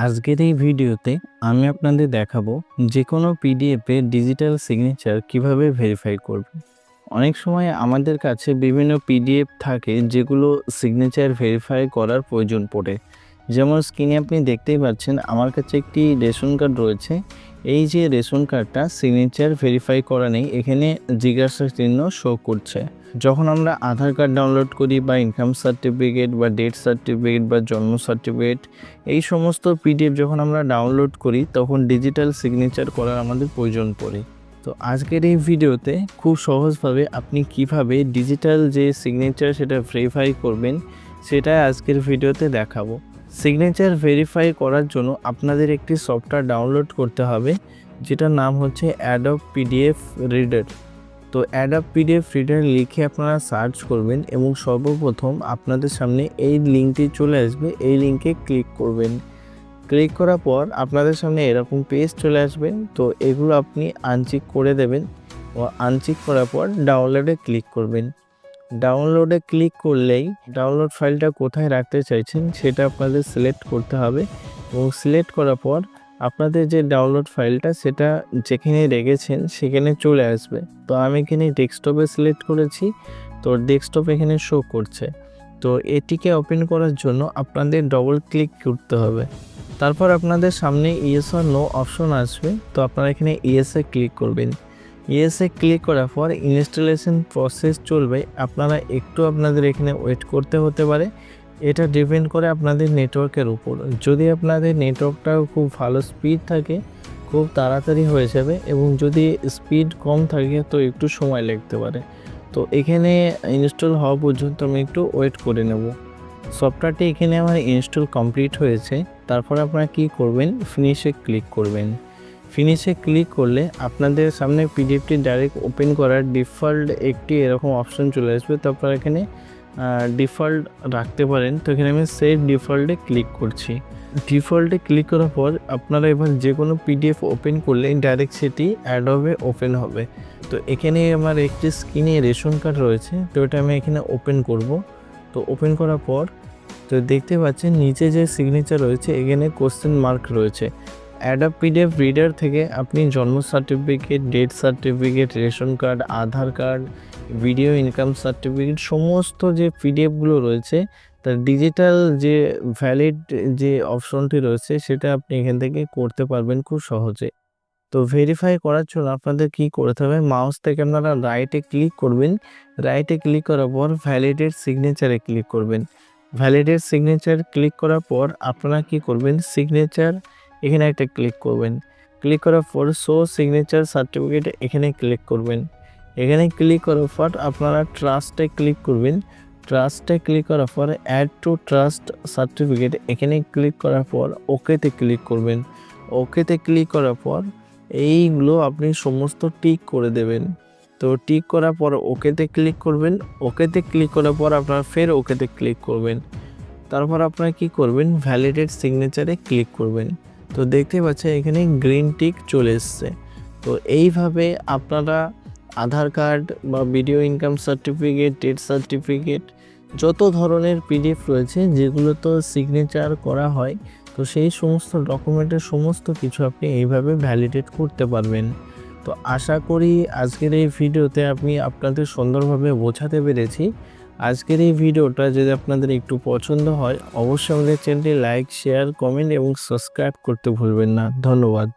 আজকের এই ভিডিওতে আমি আপনাদের দেখাবো যে কোনো পিডিএফে ডিজিটাল সিগনেচার কীভাবে ভেরিফাই করবে অনেক সময় আমাদের কাছে বিভিন্ন পিডিএফ থাকে যেগুলো সিগনেচার ভেরিফাই করার প্রয়োজন পড়ে। যেমন স্ক্রিনে আপনি দেখতেই পাচ্ছেন আমার কাছে একটি রেশন কার্ড রয়েছে। এই যে রেশন কার্ডটা সিগনেচার ভেরিফাই করা নেই, এখানে জিজ্ঞাসা চিহ্ন শো করছে। যখন আমরা আধার কার্ড ডাউনলোড করি বা ইনকাম সার্টিফিকেট বা ডেথ সার্টিফিকেট বা জন্ম সার্টিফিকেট এই সমস্ত পিডিএফ যখন আমরা ডাউনলোড করি, তখন ডিজিটাল সিগনেচার করার আমাদের প্রয়োজন পড়ে। তো আজকের এই ভিডিওতে খুব সহজভাবে আপনি কীভাবে ডিজিটাল যে সিগনেচার সেটা ভেরিফাই করবেন সেটা আজকের ভিডিওতে দেখাবো। সিগনেচার ভেরিফাই করার জন্য আপনাদের একটি সফটওয়্যার ডাউনলোড করতে হবে, যেটার নাম হচ্ছে অ্যাডব পিডিএফ রিডার তো অ্যাডাপ পিডিএফ রিডার লিখে আপনারা সার্চ করবেন এবং সর্বপ্রথম আপনাদের সামনে এই লিঙ্কটি চলে আসবে, এই লিঙ্কে ক্লিক করবেন। ক্লিক করার পর আপনাদের সামনে এরকম পেজ চলে আসবেন তো এগুলো আপনি আনচেক করে দেবেন। ও আনচেক করার পর ডাউনলোডে ক্লিক করবেন। ডাউনলোডে ক্লিক করলেই ডাউনলোড ফাইলটা কোথায় রাখতে চাইছেন সেটা আপনাদের সিলেক্ট করতে হবে এবং সিলেক্ট করার পর আপনাদের যে ডাউনলোড ফাইলটা সেটা যেখানে রেখেছেন সেখানে চলে আসবে। তো আমি এখানে ডেস্কটপে সিলেক্ট করেছি, তো ডেস্কটপ এখানে শো করছে। তো এটিকে ওপেন করার জন্য আপনাদের ডবল ক্লিক করতে হবে। তারপর আপনাদের সামনে ইয়েস আর নো অপশন আসবে, তো আপনারা এখানে ইয়েসে ক্লিক করবেন। ইয়েসে ক্লিক করার পর ইনস্টলেশন প্রসেস চলবে। আপনারা একটু আপনাদের এখানে ওয়েট করতে হতে পারে। এটা ডিপেন্ড করে আপনাদের নেটওয়ার্কের উপর। যদি আপনাদের নেটওয়ার্কটাও খুব ভালো স্পিড থাকে, খুব তাড়াতাড়ি হয়ে যাবে এবং যদি স্পিড কম থাকে, তো একটু সময় লাগতে পারে। তো এখানে ইনস্টল হওয়া পর্যন্ত আমি একটু ওয়েট করে নেব। সফটওয়্যারটি এখানে আমার ইনস্টল কমপ্লিট হয়েছে। তারপর আপনারা কি করবেন? ফিনিশে ক্লিক করবেন। ফিনিশে ক্লিক করলে আপনাদের সামনে পিডিএফটি ডাইরেক্ট ওপেন করার ডিফল্ট একটি এরকম অপশন চলে আসবে। তো আপনারা এখানে ডিফল্ট রাখতে পারেন। তো এখানে আমি সেভ ডিফল্টে ক্লিক করছি। ডিফল্টে ক্লিক করার পর আপনারা এবার যে কোনো পিডিএফ ওপেন করলে ডাইরেক্ট সেটি অ্যাড হবে ওপেন হবে। তো এখানে আমার একটি স্ক্রিনে রেশন কার্ড রয়েছে। তো এটা আমি এখানে ওপেন করব। তো ওপেন করার পর, তো দেখতে পাচ্ছেন নিচে যে সিগনেচার রয়েছে, এখানে কোশ্চেন মার্ক রয়েছে। অ্যাডাপ পিডিএফ রিডার থেকে আপনি জন্ম certificate death certificate ration card Aadhaar card video income certificate সমস্ত যে পিডিএফগুলো রয়েছে, তার ডিজিটাল যে ভ্যালিড যে অপশনটি রয়েছে, সেটা আপনি এখান থেকে করতে পারবেন খুব সহজে। তো ভেরিফাই করার জন্য আপনাদের কি করতে হবে? মাউস থেকে আপনারা রাইটে ক্লিক করবেন। রাইটে ক্লিক করার পর ভ্যালিডেট সিগনেচারে ক্লিক করবেন। ভ্যালিডেট সিগনেচার ক্লিক করার পর আপনারা কি করবেন? সিগনেচার এখানে একটা ক্লিক করবেন। ক্লিক করার পর শো সিগনেচার সার্টিফিকেট এখানে ক্লিক করবেন। এখানে ক্লিক করার পর আপনারা ট্রাস্টে ক্লিক করবেন। ট্রাস্টে ক্লিক করার পর অ্যাড টু ট্রাস্ট সার্টিফিকেট এখানে ক্লিক করার পর ওকেতে ক্লিক করবেন। ওকেতে ক্লিক করার পর এইগুলো আপনি সমস্ত টিক করে দেবেন। তো টিক করার পর ওকেতে ক্লিক করবেন। ওকেতে ক্লিক করার পর আপনারা ফের ওকেতে ক্লিক করবেন। তারপর আপনারা কি করবেন? ভ্যালিডেট সিগনেচারে ক্লিক করবেন। তো দেখতে পাচ্ছেন, এখানে গ্রিন টিক চলে এসছে। তো এইভাবে আপনারা আধার কার্ড বা video income certificate, date certificate, যত ধরনের পিডিএফ রয়েছে, যেগুলো তো সিগনেচার করা হয়, তো সেই সমস্ত ডকুমেন্টের সমস্ত কিছু আপনি এইভাবে ভ্যালিডেট করতে পারবেন। তো আশা করি আজকের এই ভিডিওতে আমি আপনাদের সুন্দরভাবে বোঝাতে পেরেছি। আজকের এই ভিডিওটা যদি আপনাদের একটু পছন্দ হয়, অবশ্যই আমাদের চ্যানেলটি লাইক, শেয়ার, কমেন্ট এবং সাবস্ক্রাইব করতে ভুলবেন না। ধন্যবাদ।